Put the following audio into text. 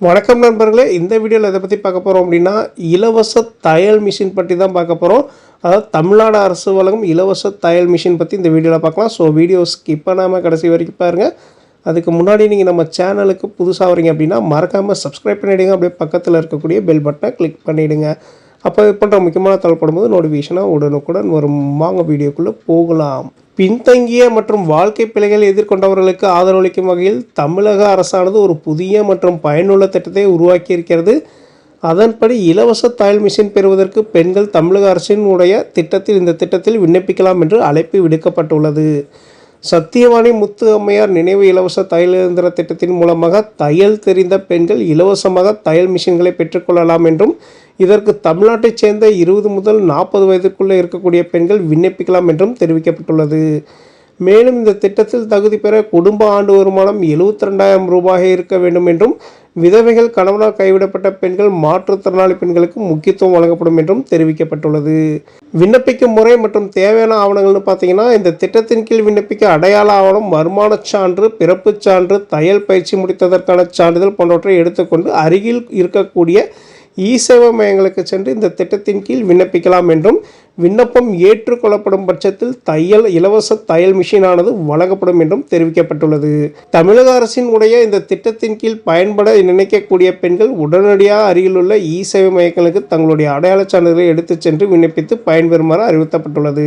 வணக்கம் நண்பர்களே இந்த வீடியோவில் எதை பற்றி பார்க்க போகிறோம் அப்படின்னா இலவச தையல் மிஷின் பற்றி தான் பார்க்க போகிறோம் அதாவது தமிழ்நாடு அரசு வழங்கும் இலவச தையல் மிஷின் பற்றி இந்த வீடியோவில் பார்க்கலாம். ஸோ வீடியோ ஸ்கிப் பண்ணாமல் கடைசி வரைக்கும் பாருங்கள் அதுக்கு முன்னாடி நீங்கள் நம்ம சேனலுக்கு புதுசாக வரீங்க அப்படின்னா மறக்காமல் சப்ஸ்கிரைப் பண்ணிவிடுங்க அப்படியே பக்கத்தில் இருக்கக்கூடிய பெல் பட்டனை கிளிக் பண்ணிவிடுங்க அப்போ இது பண்ணுற முக்கியமான தகவல் நோட்டிஃபிகேஷனாக உடனுக்குடன் வரும். வாங்க வீடியோக்குள்ளே போகலாம். பின்தங்கிய மற்றும் வாழ்க்கை பிழைகள் எதிர்கொண்டவர்களுக்கு ஆதரவளிக்கும் வகையில் தமிழக அரசானது ஒரு புதிய மற்றும் பயனுள்ள திட்டத்தை உருவாக்கியிருக்கிறது. அதன்படி இலவச தையல் மிஷின் பெறுவதற்கு பெண்கள் தமிழக அரசின் உடைய திட்டத்தில் இந்த திட்டத்தில் விண்ணப்பிக்கலாம் என்று அழைப்பு விடுக்கப்பட்டுள்ளது. சத்தியவாணி முத்து அம்மையார் நினைவு இலவச தையல் இயந்திர திட்டத்தின் மூலமாக தையல் தெரிந்த பெண்கள் இலவசமாக தையல் மிஷின்களை பெற்றுக்கொள்ளலாம் என்றும் இதற்கு தமிழ்நாட்டைச் சேர்ந்த இருபது முதல் நாற்பது வயதிற்குள்ளே இருக்கக்கூடிய பெண்கள் விண்ணப்பிக்கலாம் என்றும் தெரிவிக்கப்பட்டுள்ளது. மேலும் இந்த திட்டத்தில் தகுதி பெற குடும்ப ஆண்டு வருமானம் எழுபத்தி ரெண்டாயிரம் ரூபாய் இருக்க வேண்டும் என்றும் விதவைகள் கணவனால் கைவிடப்பட்ட பெண்கள் மாற்றுத்திறனாளி பெண்களுக்கு முக்கியத்துவம் வழங்கப்படும் என்றும் தெரிவிக்கப்பட்டுள்ளது. விண்ணப்பிக்கும் முறை மற்றும் தேவையான ஆவணங்கள்னு பார்த்தீங்கன்னா இந்த திட்டத்தின் கீழ் விண்ணப்பிக்க அடையாள ஆவணம் வருமானச் சான்று பிறப்புச் சான்று தையல் பயிற்சி முடித்ததற்கான சான்றிதழ் போன்றவற்றை எடுத்துக்கொண்டு அருகில் இருக்கக்கூடிய இ சேவை மையங்களுக்கு சென்று இந்த திட்டத்தின் கீழ் விண்ணப்பிக்கலாம் என்றும் விண்ணப்பம் ஏற்றுக்கொள்ளப்படும் பட்சத்தில் தையல் இலவச தையல் மிஷினானது வழங்கப்படும் என்றும் தெரிவிக்கப்பட்டுள்ளது. தமிழக அரசின் உடைய இந்த திட்டத்தின் கீழ் பயன்பட நினைக்கக்கூடிய பெண்கள் உடனடியாக அருகிலுள்ள இ சேவை மையங்களுக்கு தங்களுடைய அடையாளச் சான்றிதழை எடுத்துச் சென்று விண்ணப்பித்து பயன்பெறுமாறு அறிவுறுத்தப்பட்டுள்ளது.